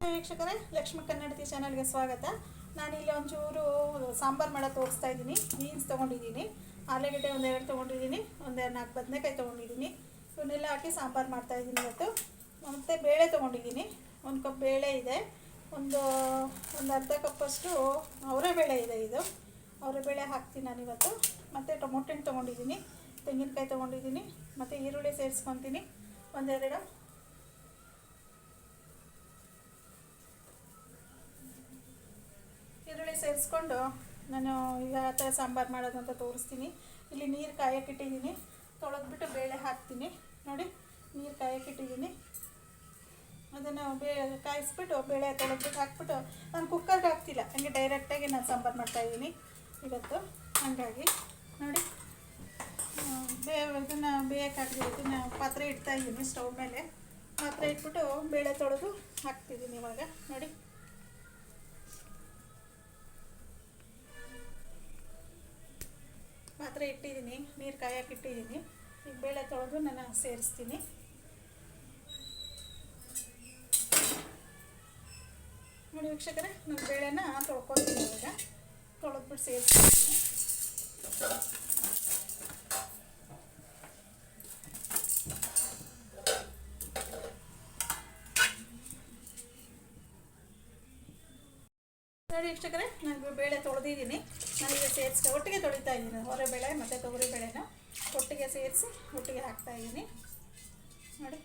ವೀಕ್ಷಕರೇ, ಲಕ್ಷ್ಮಿ ಕನ್ನಡತಿ ಚಾನಲ್ಗೆ ಸ್ವಾಗತ. ನಾನು ಇಲ್ಲಿ ಒಂಚೂರು ಸಾಂಬಾರು ಮಾಡೋ ತೋರಿಸ್ತಾ ಇದ್ದೀನಿ. ಬೀನ್ಸ್ ತೊಗೊಂಡಿದ್ದೀನಿ. ಆಲೂಗಡ್ಡೆ ಒಂದೆರಡು ತೊಗೊಂಡಿದ್ದೀನಿ. ಒಂದೆರಡು ನಾಲ್ಕು ಬದನೆಕಾಯಿ ತೊಗೊಂಡಿದ್ದೀನಿ. ಇವನ್ನೆಲ್ಲ ಹಾಕಿ ಸಾಂಬಾರು ಮಾಡ್ತಾ ಇದ್ದೀನಿ ಇವತ್ತು. ಮತ್ತು ಬೇಳೆ ತೊಗೊಂಡಿದ್ದೀನಿ. ಒಂದು ಕಪ್ ಬೇಳೆ ಇದೆ. ಒಂದು ಒಂದು ಅರ್ಧ ಕಪ್ಪಷ್ಟು ಅವರೇ ಬೇಳೆ ಇದೆ ಇದು. ಅವರೇ ಬೇಳೆ ಹಾಕ್ತೀನಿ ನಾನು ಇವತ್ತು. ಮತ್ತು ಟೊಮೊಟೊ ಹಣ್ಣು ತೊಗೊಂಡಿದ್ದೀನಿ. ತೆಂಗಿನಕಾಯಿ ತೊಗೊಂಡಿದ್ದೀನಿ. ಮತ್ತು ಈರುಳ್ಳಿ ಸೇರಿಸ್ಕೊತೀನಿ. ಒಂದೆರಡು ಈರುಳ್ಳಿ ಸೇರಿಸ್ಕೊಂಡು ನಾನು ಈಗ ಆ ಥರ ಸಾಂಬಾರು ಮಾಡೋದು ಅಂತ ತೋರಿಸ್ತೀನಿ. ಇಲ್ಲಿ ನೀರು ಕಾಯಕ್ಕಿಟ್ಟಿದ್ದೀನಿ ತೊಳೆದ್ಬಿಟ್ಟು ಬೇಳೆ ಹಾಕ್ತೀನಿ. ನೋಡಿ, ನೀರು ಕಾಯಕ್ಕಿಟ್ಟಿದ್ದೀನಿ ಅದನ್ನು ಬೇ ಕಾಯಿಸ್ಬಿಟ್ಟು ಬೇಳೆ ತೊಳೆದ್ಬಿಟ್ಟು ಹಾಕ್ಬಿಟ್ಟು ನಾನು ಕುಕ್ಕರ್ಗೆ ಹಾಕ್ತಿಲ್ಲ. ಹಂಗೆ ಡೈರೆಕ್ಟಾಗಿ ನಾನು ಸಾಂಬಾರು ಮಾಡ್ತಾಯಿದ್ದೀನಿ ಇವತ್ತು ಹಾಗಾಗಿ ನೋಡಿ ಬೇ ಇದನ್ನು ಬೇಯಕ್ಕೆ ಹಾಕಿದ್ದೀನಿ ಇದನ್ನು ಪಾತ್ರೆ ಇಡ್ತಾಯಿದ್ದೀನಿ ಸ್ಟವ್ ಮೇಲೆ. ಪಾತ್ರೆ ಇಟ್ಬಿಟ್ಟು ಬೇಳೆ ತೊಳೆದು ಹಾಕ್ತಿದ್ದೀನಿ ಇವಾಗ. ನೋಡಿ. ಪಾತ್ರೆ ಇಟ್ಟಿದ್ದೀನಿ, ನೀರು ಕಾಯಕ್ಕೆ ಇಟ್ಟಿದ್ದೀನಿ. ಈಗ ಬೇಳೆ ತೊಳೆದು ನಾನು ಸೇರಿಸ್ತೀನಿ. ನೋಡಿ ವೀಕ್ಷಕರೇ, ನಾನು ಬೇಳೆನ ತೊಳ್ಕೊಳ್ತೀನಿ ಈಗ. ತೊಳೆದ್ಬಿಟ್ಟು ಸೇರಿಸ್ತೀನಿ. ನೋಡಿ ವೀಕ್ಷಕರೇ, ನಾನು ಬೇಳೆ ತೊಳೆದಿದ್ದೀನಿ. ನಾನೀಗ ಸೇರಿಸಿ ಒಟ್ಟಿಗೆ ತೊಳಿತಾ ಇದ್ದೀನಿ. ಹೊರೆ ಬೇಳೆ ಮತ್ತು ತೊಗರಿ ಬೇಳೆನ ಒಟ್ಟಿಗೆ ಸೇರಿಸಿ ಒಟ್ಟಿಗೆ ಹಾಕ್ತಾ ಇದ್ದೀನಿ. ನೋಡಿ.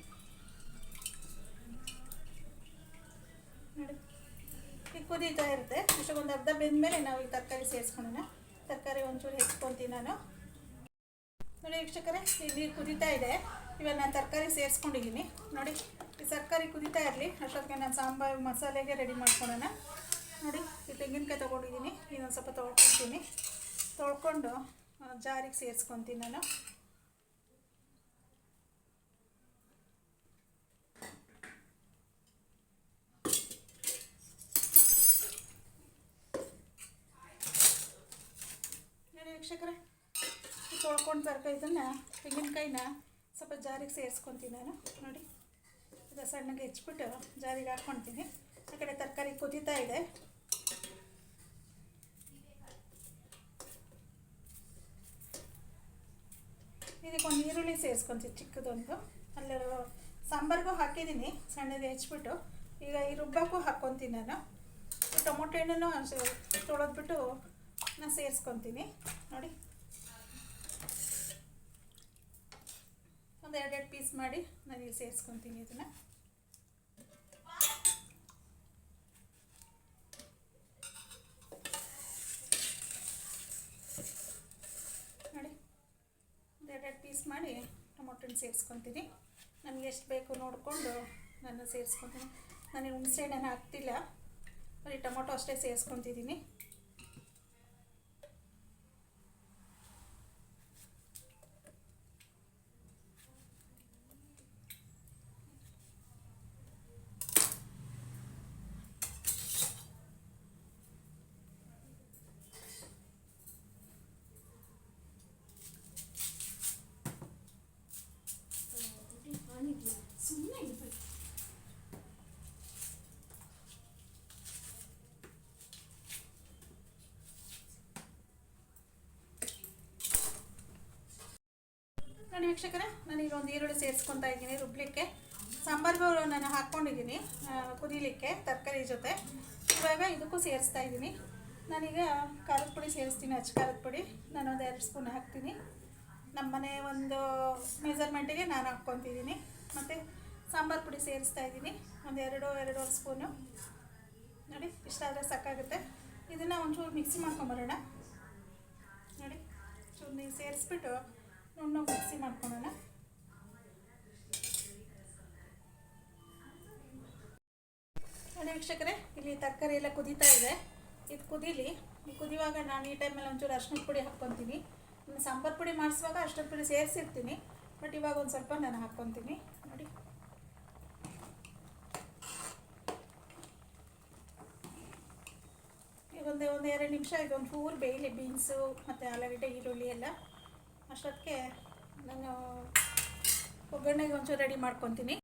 ನೋಡಿ. ಈಗ ಕುದೀತಾ ಇರುತ್ತೆ. ಅಷ್ಟೊಂದು ಅರ್ಧ ಬೆಂದಮೇಲೆ ನಾವು ಈ ತರಕಾರಿ ಸೇರಿಸ್ಕೊಳ್ಳೋಣ. ತರಕಾರಿ ಒಂಚೂರು ಹೆಚ್ಕೊತೀನಿ ನಾನು. ನೋಡಿ ವೀಕ್ಷಕರೇ ಈಗ ನೀರು ಕುದೀತಾ ಇದೆ. ಇವಾಗ ನಾನು ತರಕಾರಿ ಸೇರಿಸ್ಕೊಂಡಿದ್ದೀನಿ. ನೋಡಿ, ಈ ತರಕಾರಿ ಕುದೀತಾ ಇರಲಿ. ಅಷ್ಟೊತ್ತಿಗೆ ನಾನು ಸಾಂಬಾರು ಮಸಾಲೆಗೆ ರೆಡಿ ಮಾಡ್ಕೊಳ್ಳೋಣ. ನೋಡಿ, ಈ ತೆಂಗಿನಕಾಯಿ ತೊಗೊಂಡಿದ್ದೀನಿ. ಇನ್ನೊಂದು ಸ್ವಲ್ಪ ತೊಳ್ಕೊತೀನಿ. ತೊಳ್ಕೊಂಡು ಜಾರಿಗೆ ಸೇರಿಸ್ಕೊತೀನಿ ನಾನು. ನೋಡಿ ತೊಳ್ಕೊಂಡು ಇದನ್ನು, ತೆಂಗಿನಕಾಯಿನ ಸ್ವಲ್ಪ ಜಾರಿಗೆ ಸೇರಿಸ್ಕೊತೀನಿ ನಾನು. ನೋಡಿ ಇದು ಸಣ್ಣಗೆ ಹೆಚ್ಚಿಬಿಟ್ಟು ಜಾರಿಗೆ ಹಾಕ್ಕೊತೀನಿ. ಆ ಕಡೆ ತರಕಾರಿ ಕುದೀತಾ ಇದೆ ಇದಕ್ಕೊಂದು ಈರುಳ್ಳಿ ಸೇರಿಸ್ಕೊಂತೀವಿ, ಚಿಕ್ಕದೊಂದು. ಅಲ್ಲಿ ಸಾಂಬಾರಿಗೂ ಹಾಕಿದ್ದೀನಿ, ಸಣ್ಣದು ಹೆಚ್ಚಿಬಿಟ್ಟು ಈಗ ಈ ರುಬ್ಬಕ್ಕೂ ಹಾಕ್ಕೊತೀನಿ ನಾನು. ಟೊಮೊಟೊ ಹಣ್ಣನ್ನು ತೊಳೆದ್ಬಿಟ್ಟು ನಾನು ಸೇರಿಸ್ಕೊತೀನಿ. ನೋಡಿ. ಒಂದು ಎರಡೆರಡು ಪೀಸ್ ಮಾಡಿ ನಾನು ಇಲ್ಲಿ ಸೇರಿಸ್ಕೊತೀನಿ ಇದನ್ನು ನೋಡಿ ಒಂದು ಎರಡೆರಡು ಪೀಸ್ ಮಾಡಿ ಟೊಮೊಟೊನ ಸೇರಿಸ್ಕೊತೀನಿ. ನನಗೆ ಎಷ್ಟು ಬೇಕು ನೋಡಿಕೊಂಡು ನಾನು ಸೇರಿಸ್ಕೊತೀನಿ. ನನಗೆ ಹುಣಸೆ ಹಣ್ಣನ್ನು ಹಾಕ್ತಿಲ್ಲ. ಬರೀ ಟೊಮೊಟೊ ಅಷ್ಟೇ ಸೇರಿಸ್ಕೊತಿದ್ದೀನಿ. ವೀಕ್ಷಕರೇ ಈಗ ಒಂದು ಈರುಳ್ಳಿ ಸೇರಿಸ್ಕೊತಾ ಇದ್ದೀನಿ ರುಬ್ಲಿಕ್ಕೆ. ಸಾಂಬಾರು ನಾನು ಹಾಕ್ಕೊಂಡಿದ್ದೀನಿ ಕುದಿಲಿಕ್ಕೆ ತರಕಾರಿ ಜೊತೆ. ಇವಾಗ ಇದಕ್ಕೂ ಸೇರಿಸ್ತಾ ಇದ್ದೀನಿ. ನಾನೀಗ ಖಾರದ ಪುಡಿ ಸೇರಿಸ್ತೀನಿ, ಅಚ್ಚ ಖಾರದ ಪುಡಿ. ನಾನು ಒಂದು ಎರಡು ಸ್ಪೂನ್ ಹಾಕ್ತೀನಿ. ನಮ್ಮ ಮನೆ ಒಂದು ಮೆಜರ್ಮೆಂಟಿಗೆ ನಾನು ಹಾಕ್ಕೊತಿದ್ದೀನಿ. ಮತ್ತು ಸಾಂಬಾರು ಪುಡಿ ಸೇರಿಸ್ತಾ ಇದ್ದೀನಿ, ಒಂದು ಎರಡು, ಎರಡೂವರೆ ಸ್ಪೂನು. ನೋಡಿ, ಇಷ್ಟಾದರೆ ಸಾಕಾಗುತ್ತೆ. ಇದನ್ನು ಒಂಚೂರು ಮಿಕ್ಸಿ ಮಾಡ್ಕೊಂಬರೋಣ. ನೋಡಿ, ಚೂರು ನೀವು ಸೇರಿಸ್ಬಿಟ್ಟು ನುಣ್ಣು ಮಿಕ್ಸಿ ಮಾಡ್ಕೊಳ್ಳೋಣ. ನೋಡಿ ವೀಕ್ಷಕರೇ, ಇಲ್ಲಿ ತರಕಾರಿ ಎಲ್ಲ ಕುದೀತಾ ಇದೆ. ಇದು ಕುದೀಲಿ. ಕುದಿಯುವಾಗ ನಾನು ಈ ಟೈಮಲ್ಲಿ ಒಂಚೂರು ಅರ್ಶಿನ ಪುಡಿ ಹಾಕ್ಕೊತೀನಿ. ಸಾಂಬಾರು ಪುಡಿ ಮಾಡಿಸುವಾಗ ಅರ್ಶಿನ ಪುಡಿ ಸೇರಿಸಿರ್ತೀನಿ. ಬಟ್ ಇವಾಗ ಒಂದು ಸ್ವಲ್ಪ ನಾನು ಹಾಕ್ಕೊತೀನಿ. ನೋಡಿ. ಈಗ ಒಂದು ಒಂದು ಎರಡು ನಿಮಿಷ ಇದೊಂದು ಚೂರು ಬೇಯಲಿ, ಬೀನ್ಸು ಮತ್ತು ಆಲೂಗಡ್ಡೆ, ಈರುಳ್ಳಿ ಎಲ್ಲ ಅಷ್ಟೊತ್ತಿಗೆ ನಾನು ಒಗ್ಗರಣೆಗೆ ಒಂಚೂರು ರೆಡಿ ಮಾಡ್ಕೊತೀನಿ.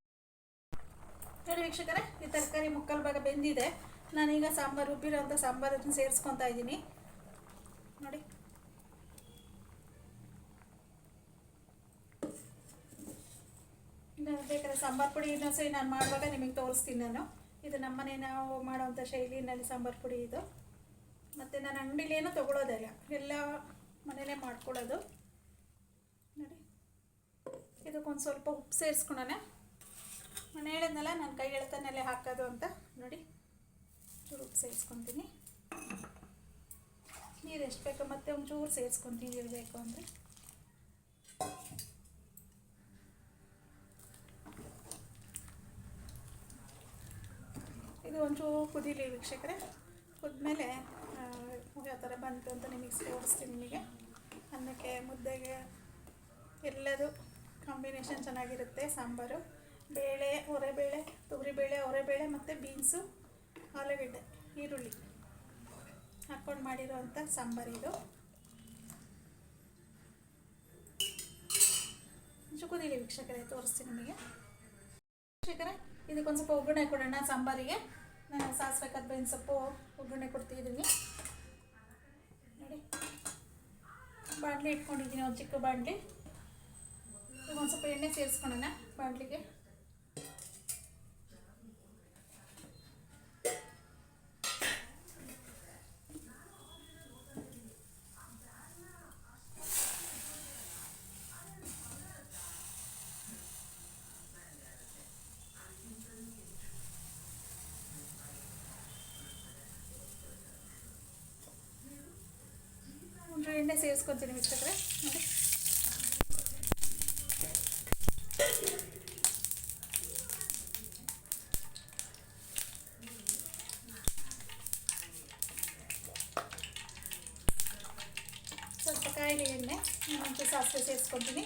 ನೋಡಿ ವೀಕ್ಷಕರೇ, ಈ ತರಕಾರಿ ಮುಕ್ಕಲ್ ಭಾಗ ಬೆಂದಿದೆ. ನಾನೀಗ ಸಾಂಬಾರು ರುಬ್ಬಿರೋಂಥ ಅದನ್ನು ಸೇರಿಸ್ಕೊತಾ ಇದ್ದೀನಿ. ನೋಡಿ. ಬೇಕಾದ್ರೆ ಸಾಂಬಾರು ಪುಡಿ ಇನ್ನೊಂದು ಸರಿ ನಾನು ಮಾಡುವಾಗ ನಿಮಗೆ ತೋರಿಸ್ತೀನಿ ನಾನು. ಇದು ನಮ್ಮನೆ ನಾವು ಮಾಡೋವಂಥ ಶೈಲಿನಲ್ಲಿ ಸಾಂಬಾರು ಪುಡಿ ಇದು. ಮತ್ತು ನಾನು ಅಂಗಡಿಲಿ ಏನೂ ತೊಗೊಳೋದಿಲ್ಲ ಎಲ್ಲ ಮನೇಲೇ ಮಾಡ್ಕೊಳ್ಳೋದು. ಇದಕ್ಕೊಂದು ಸ್ವಲ್ಪ ಉಪ್ಪು ಸೇರಿಸ್ಕೊಳೋಣ ನಾನು ಹೇಳಿದ್ನಲ್ಲ, ನಾನು ಕೈ ಎಳತನಲ್ಲೇ ಹಾಕೋದು ಅಂತ. ನೋಡಿ ಚೂರು ಉಪ್ಪು ಸೇರಿಸ್ಕೊತೀನಿ. ನೀರು ಎಷ್ಟು ಬೇಕೋ ಮತ್ತೆ ಒಂಚೂರು ಸೇರಿಸ್ಕೊತೀನಿ ಇರಬೇಕು ಬೇಕು ಅಂದರೆ. ಇದು ಒಂಚೂರು ಕುದೀಲಿ ವೀಕ್ಷಕರೇ. ಕುದ್ಮೇಲೆ ಯಾವ ಥರ ಬಂತು ಅಂತ ನಿಮಗೆ ತೋರಿಸ್ತೀನಿ ನಿಮಗೆ. ಅನ್ನಕ್ಕೆ ಮುದ್ದೆಗೆ ಎಲ್ಲದು ಕಾಂಬಿನೇಷನ್ ಚೆನ್ನಾಗಿರುತ್ತೆ, ಸಾಂಬಾರು. ಬೇಳೆ ಹೊರೆಬೇಳೆ ತೊಗರಿಬೇಳೆ ಹೊರೆಬೇಳೆ ಮತ್ತು ಬೀನ್ಸು, ಆಲೂಗಡ್ಡೆ, ಈರುಳ್ಳಿ ಹಾಕ್ಕೊಂಡು ಮಾಡಿರೋವಂಥ ಸಾಂಬಾರು ಇದು. ಒಂಚೂರು ಕುದೀಲಿ ವೀಕ್ಷಕರೇ, ತೋರಿಸ್ತೀನಿ ನಿಮಗೆ. ವೀಕ್ಷಕರೇ, ಇದಕ್ಕೊಂದು ಸ್ವಲ್ಪ ಒಗ್ಗರಣೆ ಕೊಡೋಣ ಸಾಂಬಾರಿಗೆ. ನಾನು ಸಾಸಿವೆ ಕದ್ಬೇನ್ ಸೊಪ್ಪು ಒಗ್ಗರಣೆ ಕೊಡ್ತಿದ್ದೀನಿ. ನೋಡಿ ಇಟ್ಕೊಂಡಿದ್ದೀನಿ, ಒಂದು ಚಿಕ್ಕ ಬಾಣಲಿ. ಈಗ ಒಂದು ಸ್ವಲ್ಪ ಎಣ್ಣೆ ಸೇರಿಸ್ಕೊಳ್ಳೋಣ ಬಾಂಡ್ಲಿಗೆ ಎಣ್ಣೆ ಸೇರಿಸ್ಕೊತೀನಿ ಮಿಸ್ಟರ್ರೆ ನೋಡಿ ಸ್ವಲ್ಪ ಕಾಯಿಲೆ ಎಣ್ಣೆ